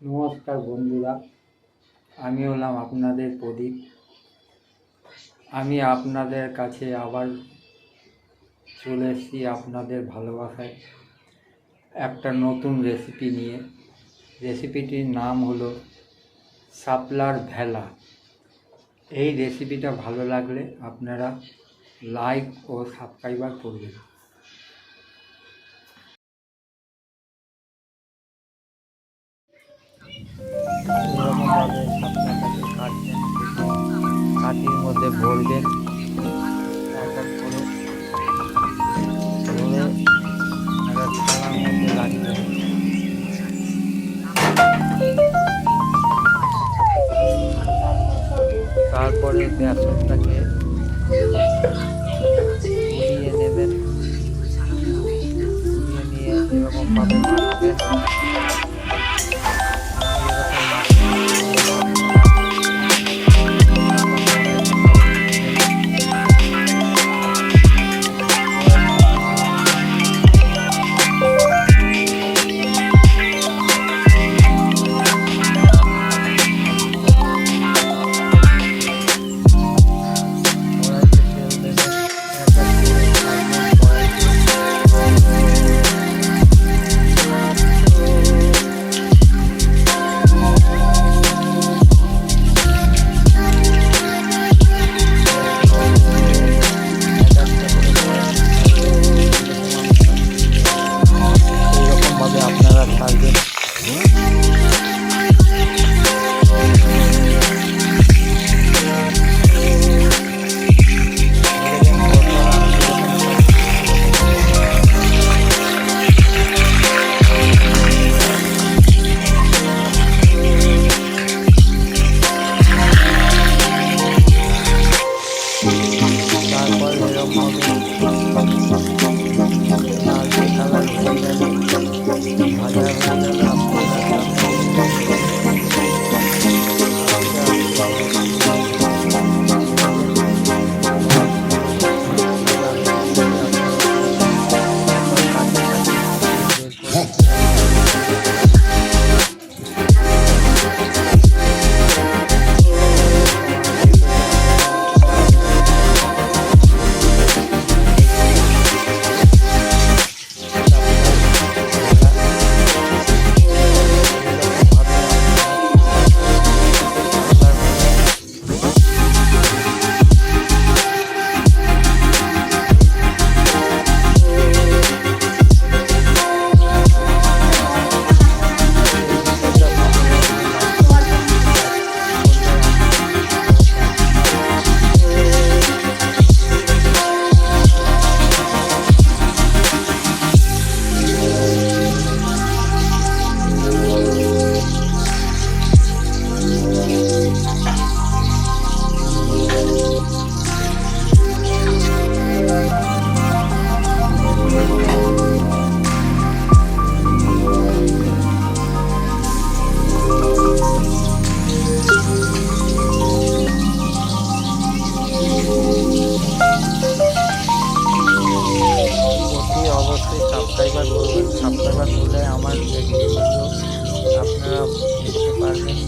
নমস্কার বন্ধুরা, আমি হলাম আপনাদের প্রদীপ। আমি আপনাদের কাছে আবার চলে এসেছি আপনাদের ভালোবাসায় একটা নতুন রেসিপি নিয়ে। রেসিপিটির নাম হলো শাপলার ভেলা। এই রেসিপিটা ভালো লাগলে আপনারা লাইক ও সাবস্ক্রাইবার করবেন। এরকমভাবে শাপলাটাকে কাটবেন। কাঠির মধ্যে ভরবেন। তারপরে বেসনটাকে তারপর এরকমভাবে সাবস্ক্রাইবার করবেন। সাবস্ক্রাইবার করলে আমার আপনারা দেখতে পারবেন।